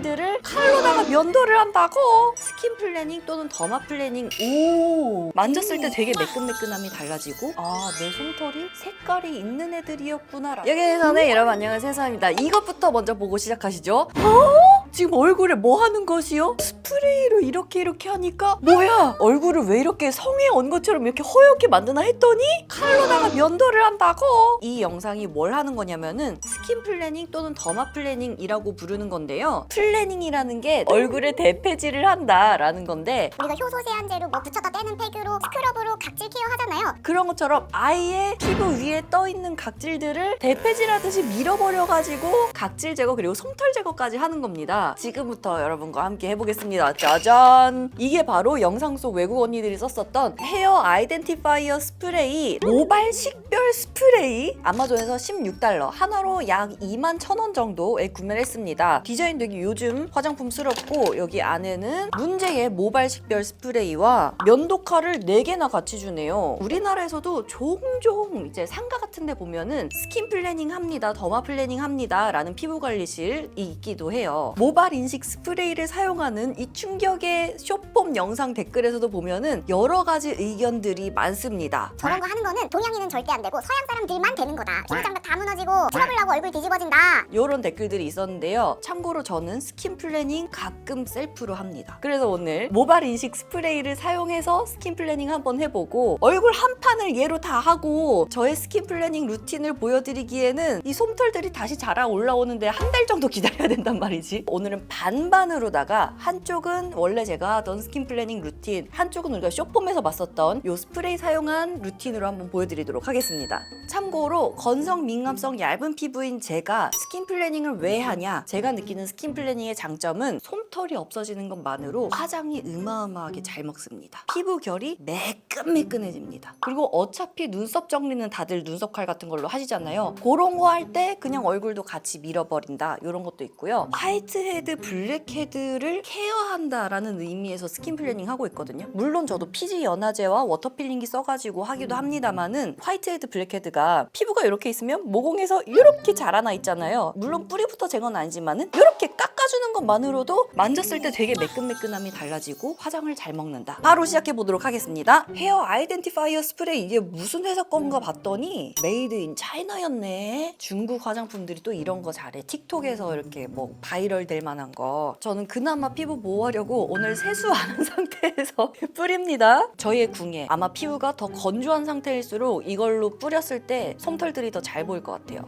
각질들을 칼로다가 면도를 한다고? 스킨 플래닝 또는 더마 플래닝. 오. 만졌을 때 되게 매끈매끈함이 달라지고. 아 내 솜털이 색깔이 있는 애들이었구나. 여기에서는 여러분 안녕하세요. 세상입니다. 이것부터 먼저 보고 시작하시죠. 어? 지금 얼굴에 뭐 하는 것이요? 스프레이로 이렇게 이렇게 하니까 뭐야? 얼굴을 왜 이렇게 성에 온 것처럼 이렇게 허옇게 만드나 했더니 칼로다가 면도를 한다고? 이 영상이 뭘 하는 거냐면은 스킨 플래닝 또는 더마 플래닝이라고 부르는 건데요 플래닝이라는 게 얼굴에 대패질을 한다라는 건데 우리가 효소 세안제로 뭐 붙였다 떼는 팩으로 스크럽으로 각질 케어 하잖아요. 그런 것처럼 아예 피부 위에 떠 있는 각질들을 대패질하듯이 밀어버려가지고 각질 제거 그리고 솜털 제거까지 하는 겁니다. 지금부터 여러분과 함께 해보겠습니다. 짜잔! 이게 바로 영상 속 외국 언니들이 썼었던 헤어 아이덴티파이어 스프레이 모발 식별 스프레이 아마존에서 16달러 하나로 약 2만 1천 원 정도에 구매를 했습니다. 디자인 되게 요즘 화장품스럽고 여기 안에는 문제의 모발 식별 스프레이와 면도칼을 4개나 같이 주네요. 우리나라에서도 종종 이제 상가 같은 데 보면은 스킨 플래닝 합니다. 더마 플래닝 합니다. 라는 피부 관리실이 있기도 해요. 모발 인식 스프레이를 사용하는 이 충격의 쇼폼 영상 댓글에서도 보면은 여러 가지 의견들이 많습니다. 저런 거 하는 거는 동양인은 절대 안 되고 서양 사람들만 되는 거다. 피부 장벽 다 무너지고 트러블 나고 얼굴 뒤집어진다. 이런 댓글들이 있었는데요. 참고로 저는 스킨 플래닝 가끔 셀프로 합니다. 그래서 오늘 모발 인식 스프레이를 사용해서 스킨 플래닝 한번 해보고 얼굴 한 판을 얘로 다 하고 저의 스킨 플래닝 루틴을 보여드리기에는 이 솜털들이 다시 자라 올라오는데 한 달 정도 기다려야 된단 말이지. 오늘은 반반으로다가 한쪽은 원래 제가 하던 스킨 플래닝 루틴, 한쪽은 우리가 쇼폼에서 봤었던 요 스프레이 사용한 루틴으로 한번 보여드리도록 하겠습니다. 참고로 건성 민감성 얇은 피부인 제가 스킨 플래닝을 왜 하냐? 제가 느끼는 스킨 플래닝의 장점은 솜털이 없어지는 것만으로 화장이 어마어마하게 잘 먹습니다. 피부 결이 매끈매끈해집니다. 그리고 어차피 눈썹 정리는 다들 눈썹 칼 같은 걸로 하시잖아요. 그런 거 할 때 그냥 얼굴도 같이 밀어버린다. 이런 것도 있고요. 화이트 헤드, 블랙 헤드를 케어한다라는 의미에서 스킨 플래닝 하고 있거든요. 물론 저도 피지 연화제와 워터 필링기 써가지고 하기도 합니다만은 화이트 헤드, 블랙 헤드가 피부가 이렇게 있으면 모공에서 이렇게 자라나 있잖아요. 물론 뿌리부터 제거는 아니지만은 이렇게 깎아주는 것만으로도 만졌을 때 되게 매끈매끈함이 달라지고 화장을 잘 먹는다. 바로 시작해 보도록 하겠습니다. 헤어 아이덴티파이어 스프레이 이게 무슨 회사 건가 봤더니 메이드 인 차이나였네. 중국 화장품들이 또 이런 거 잘해. 틱톡에서 이렇게 뭐 바이럴 될 만한 거. 저는 그나마 피부 보호하려고 오늘 세수 안 한 상태에서 뿌립니다. 저희의 궁예. 아마 피부가 더 건조한 상태일수록 이걸로 뿌렸을 때 솜털들이 더 잘 보일 것 같아요.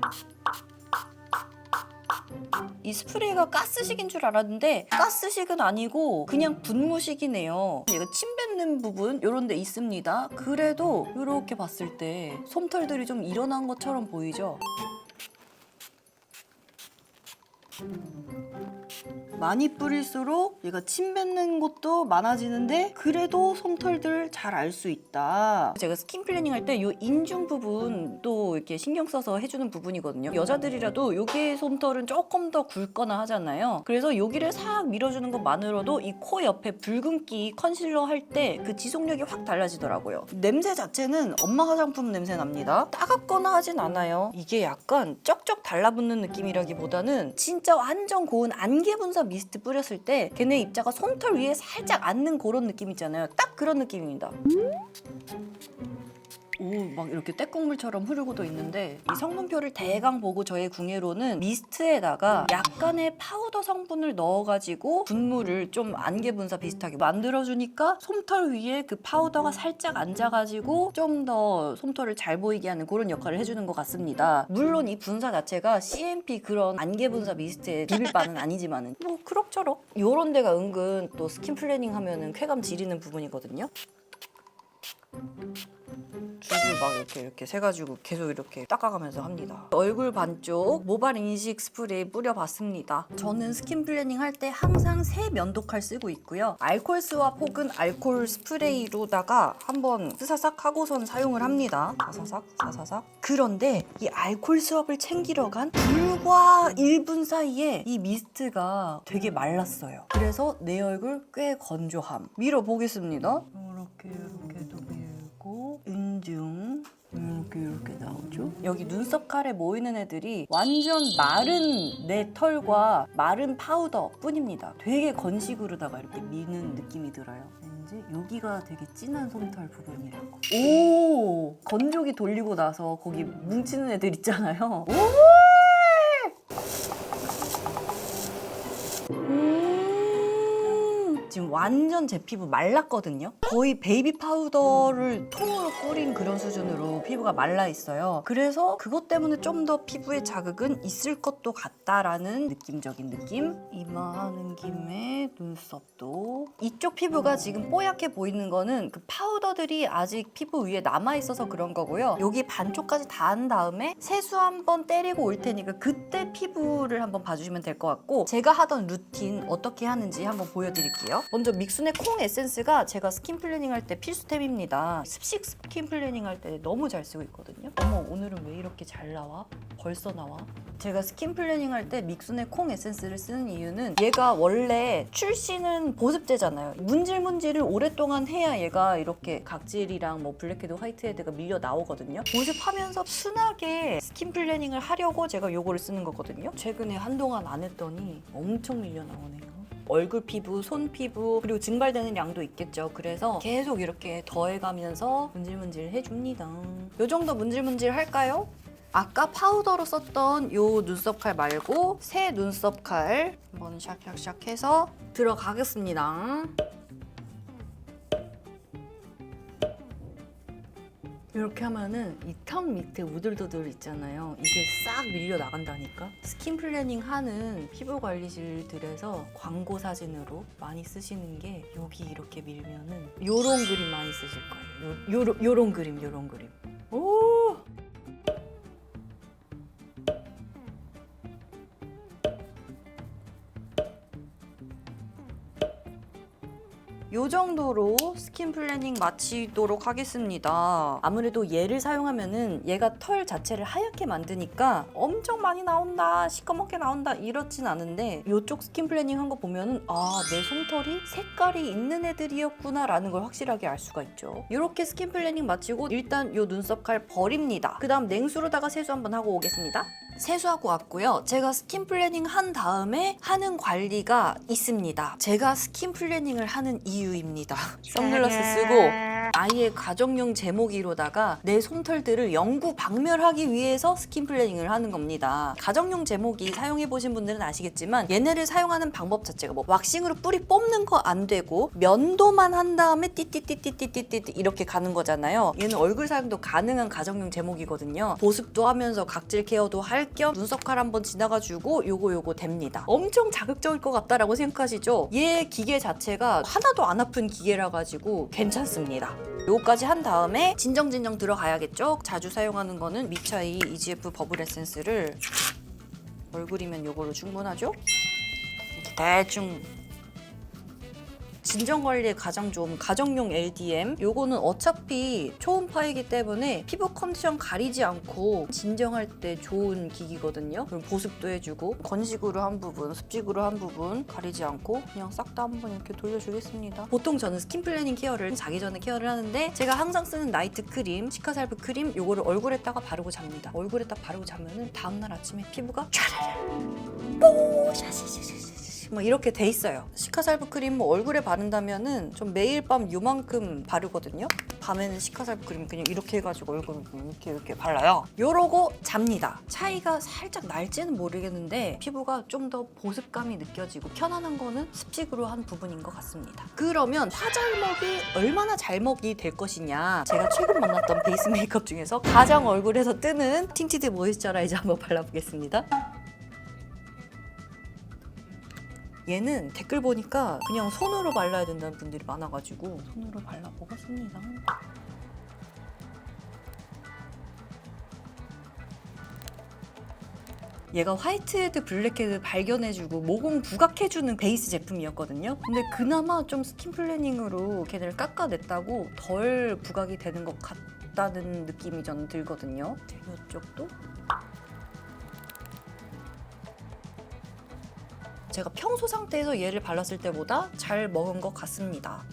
이 스프레이가 가스식인 줄 알았는데 가스식은 아니고 그냥 분무식이네요. 얘가 침 뱉는 부분 이런 데 있습니다. 그래도 이렇게 봤을 때 솜털들이 좀 일어난 것처럼 보이죠? 많이 뿌릴수록 얘가 침 뱉는 것도 많아지는데 그래도 솜털들 잘 알 수 있다. 제가 스킨 플래닝 할 때 이 인중 부분도 이렇게 신경 써서 해주는 부분이거든요. 여자들이라도 여기 솜털은 조금 더 굵거나 하잖아요. 그래서 여기를 싹 밀어주는 것만으로도 이 코 옆에 붉은기 컨실러 할 때 그 지속력이 확 달라지더라고요. 냄새 자체는 엄마 화장품 냄새 납니다. 따갑거나 하진 않아요. 이게 약간 쩍쩍 달라붙는 느낌이라기보다는 진짜 완전 고운 안개 분사 미스트 뿌렸을 때 걔네 입자가 솜털 위에 살짝 앉는 그런 느낌 있잖아요. 딱 그런 느낌입니다. 오, 막 이렇게 떼국물처럼 흐르고도 있는데 이 성분표를 대강 보고 저의 궁예로는 미스트에다가 약간의 파우더 성분을 넣어가지고 분무를 좀 안개 분사 비슷하게 만들어주니까 솜털 위에 그 파우더가 살짝 앉아가지고 좀 더 솜털을 잘 보이게 하는 그런 역할을 해주는 것 같습니다. 물론 이 분사 자체가 CMP 그런 안개 분사 미스트의 비빌 바는 아니지만은 뭐 그럭저럭 요런 데가 은근 또 스킨 플래닝 하면은 쾌감 지리는 부분이거든요. 줄줄 막 이렇게 이렇게 세 가지고 계속 이렇게 닦아가면서 합니다. 얼굴 반쪽 모발 인식 스프레이 뿌려봤습니다. 저는 스킨 플래닝 할 때 항상 새 면도칼 쓰고 있고요. 알콜 스왑 혹은 알콜 스프레이로다가 한번 스사삭 하고선 사용을 합니다. 사사삭 사사삭. 그런데 이 알콜 스왑을 챙기러 간 불과 1분 사이에 이 미스트가 되게 말랐어요. 그래서 내 얼굴 꽤 건조함. 밀어보겠습니다. 이렇게 이렇게 또 밀고 인 중 이렇게 이렇게 나오죠. 여기 눈썹 칼에 모이는 애들이 완전 마른 내 털과 마른 파우더 뿐입니다. 되게 건식으로다가 이렇게 미는 느낌이 들어요. 왠지 여기가 되게 진한 솜털 부분이라고. 오 건조기 돌리고 나서 거기 뭉치는 애들 있잖아요. 오! 음, 지금 완전 제 피부 말랐거든요. 거의 베이비 파우더를 통으로 뿌린 그런 수준으로 피부가 말라 있어요. 그래서 그것 때문에 좀 더 피부에 자극은 있을 것도 같다라는 느낌적인 느낌. 이마 하는 김에 눈썹도 이쪽 피부가 지금 뽀얗게 보이는 거는 그 파우더들이 아직 피부 위에 남아 있어서 그런 거고요. 여기 반쪽까지 다 한 다음에 세수 한번 때리고 올 테니까 그때 피부를 한번 봐주시면 될 것 같고 제가 하던 루틴 어떻게 하는지 한번 보여드릴게요. 먼저 믹순의 콩 에센스가 제가 스킨 플래닝 할 때 필수템입니다. 습식 스킨 플래닝 할 때 너무 잘 쓰고 있거든요. 어머 오늘은 왜 이렇게 잘 나와? 벌써 나와? 제가 스킨 플래닝 할 때 믹순의 콩 에센스를 쓰는 이유는 얘가 원래 출시는 보습제잖아요. 문질문질을 오랫동안 해야 얘가 이렇게 각질이랑 뭐 블랙헤드, 화이트헤드가 밀려 나오거든요. 보습하면서 순하게 스킨 플래닝을 하려고 제가 요거를 쓰는 거거든요. 최근에 한동안 안 했더니 엄청 밀려 나오네요. 얼굴 피부, 손 피부, 그리고 증발되는 양도 있겠죠. 그래서 계속 이렇게 더해가면서 문질문질 해줍니다. 요 정도 문질문질 할까요? 아까 파우더로 썼던 요 눈썹 칼 말고 새 눈썹 칼 한번 샥샥샥 해서 들어가겠습니다. 이렇게 하면은 이 턱 밑에 우들두들 있잖아요. 이게 싹 밀려 나간다니까. 스킨 플래닝 하는 피부 관리실들에서 광고 사진으로 많이 쓰시는 게 여기 이렇게 밀면은 요런 그림 많이 쓰실 거예요. 요, 요런, 요런 그림, 요런 그림. 오! 요 정도로 스킨 플래닝 마치도록 하겠습니다. 아무래도 얘를 사용하면은 얘가 털 자체를 하얗게 만드니까 엄청 많이 나온다, 시커멓게 나온다 이렇진 않은데 요쪽 스킨 플래닝 한 거 보면은 아, 내 솜털이 색깔이 있는 애들이었구나 라는 걸 확실하게 알 수가 있죠. 이렇게 스킨 플래닝 마치고 일단 요 눈썹 칼 버립니다. 그 다음 냉수로다가 세수 한번 하고 오겠습니다. 세수하고 왔고요. 제가 스킨 플래닝 한 다음에 하는 관리가 있습니다. 제가 스킨 플래닝을 하는 이유입니다. 선글라스 쓰고 아예 가정용 제모기로다가 내 솜털들을 영구 박멸하기 위해서 스킨 플래닝을 하는 겁니다. 가정용 제모기 사용해 보신 분들은 아시겠지만 얘네를 사용하는 방법 자체가 뭐 왁싱으로 뿌리 뽑는 거 안 되고 면도만 한 다음에 띠띠띠띠띠띠띠 이렇게 가는 거잖아요. 얘는 얼굴 사용도 가능한 가정용 제모기거든요. 보습도 하면서 각질 케어도 할 겸 눈썹 칼 한번 지나가지고 요거 요거 됩니다. 엄청 자극적일 것 같다라고 생각하시죠? 얘 기계 자체가 하나도 안 아픈 기계라 가지고 괜찮습니다. 요거까지 한 다음에 진정진정 들어가야겠죠? 자주 사용하는 거는 미차이 EGF 버블 에센스를 얼굴이면 요걸로 충분하죠? 대충 진정 관리에 가장 좋은 가정용 LDM 요거는 어차피 초음파이기 때문에 피부 컨디션 가리지 않고 진정할 때 좋은 기기거든요. 그럼 보습도 해주고 건식으로 한 부분 습직으로 한 부분 가리지 않고 그냥 싹 다 한번 이렇게 돌려주겠습니다. 보통 저는 스킨 플래닝 케어를 자기 전에 케어를 하는데 제가 항상 쓰는 나이트 크림 시카살브 크림 요거를 얼굴에다가 바르고 잡니다. 얼굴에다 바르고 자면은 다음날 아침에 피부가 촤라라 뽀샤샤샤샤. 뭐 이렇게 돼 있어요. 시카살부 크림 뭐 얼굴에 바른다면은 좀 매일 밤 요만큼 바르거든요. 밤에는 시카살부 크림 그냥 이렇게 해가지고 얼굴 이렇게 이렇게 발라요. 요러고 잡니다. 차이가 살짝 날지는 모르겠는데 피부가 좀 더 보습감이 느껴지고 편안한 거는 습식으로 한 부분인 것 같습니다. 그러면 화잘먹이 얼마나 잘먹이 될 것이냐 제가 최근 만났던 베이스 메이크업 중에서 가장 얼굴에서 뜨는 틴티드 모이스처라이저 한번 발라보겠습니다. 얘는 댓글 보니까 그냥 손으로 발라야 된다는 분들이 많아가지고 손으로 발라보겠습니다. 얘가 화이트헤드, 블랙헤드 발견해주고 모공 부각해주는 베이스 제품이었거든요. 근데 그나마 좀 스킨 플래닝으로 걔네를 깎아냈다고 덜 부각이 되는 것 같다는 느낌이 저는 들거든요. 이쪽도 제가 평소 상태에서 얘를 발랐을 때보다 잘 먹은 것 같습니다.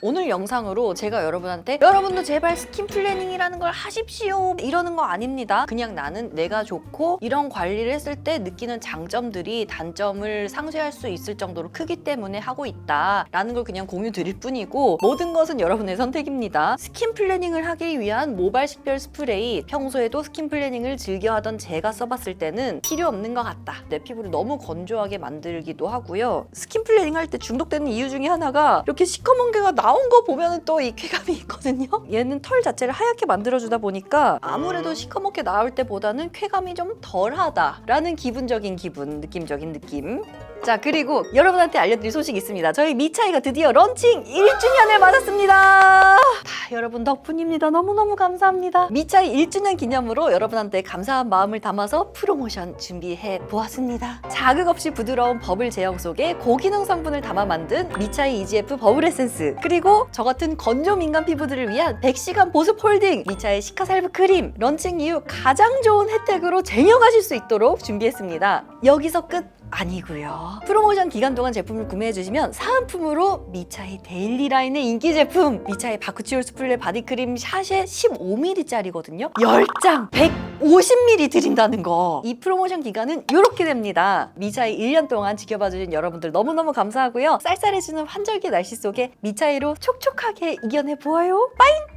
오늘 영상으로 제가 여러분한테 여러분도 제발 스킨 플래닝이라는 걸 하십시오 이러는 거 아닙니다. 그냥 나는 내가 좋고 이런 관리를 했을 때 느끼는 장점들이 단점을 상쇄할 수 있을 정도로 크기 때문에 하고 있다 라는 걸 그냥 공유 드릴 뿐이고 모든 것은 여러분의 선택입니다. 스킨 플래닝을 하기 위한 모발 식별 스프레이 평소에도 스킨 플래닝을 즐겨 하던 제가 써봤을 때는 필요 없는 것 같다. 내 피부를 너무 건조하게 만들기도 하고요. 스킨 플래닝 할 때 중독되는 이유 중에 하나가 이렇게 시커먼 게가 나온 거 보면 또 이 쾌감이 있거든요. 얘는 털 자체를 하얗게 만들어주다 보니까 아무래도 시커멓게 나올 때보다는 쾌감이 좀 덜하다라는 기분적인 기분, 느낌적인 느낌. 자 그리고 여러분한테 알려드릴 소식이 있습니다. 저희 미차이가 드디어 런칭 1주년을 맞았습니다. 다 여러분 덕분입니다. 너무너무 감사합니다. 미차이 1주년 기념으로 여러분한테 감사한 마음을 담아서 프로모션 준비해 보았습니다. 자극 없이 부드러운 버블 제형 속에 고기능 성분을 담아 만든 미차이 EGF 버블 에센스 그리고 저 같은 건조 민감 피부들을 위한 100시간 보습 홀딩 미차이 시카살브 크림 런칭 이후 가장 좋은 혜택으로 쟁여가실 수 있도록 준비했습니다. 여기서 끝 아니고요. 프로모션 기간 동안 제품을 구매해 주시면 사은품으로 미차이 데일리 라인의 인기 제품 미차이 바쿠치올 스플레 바디크림 샷에 15ml짜리거든요. 10장 150ml 드린다는 거. 이 프로모션 기간은 이렇게 됩니다. 미차이 1년 동안 지켜봐 주신 여러분들 너무너무 감사하고요. 쌀쌀해지는 환절기 날씨 속에 미차이로 촉촉하게 이겨내 보아요. 빠잉!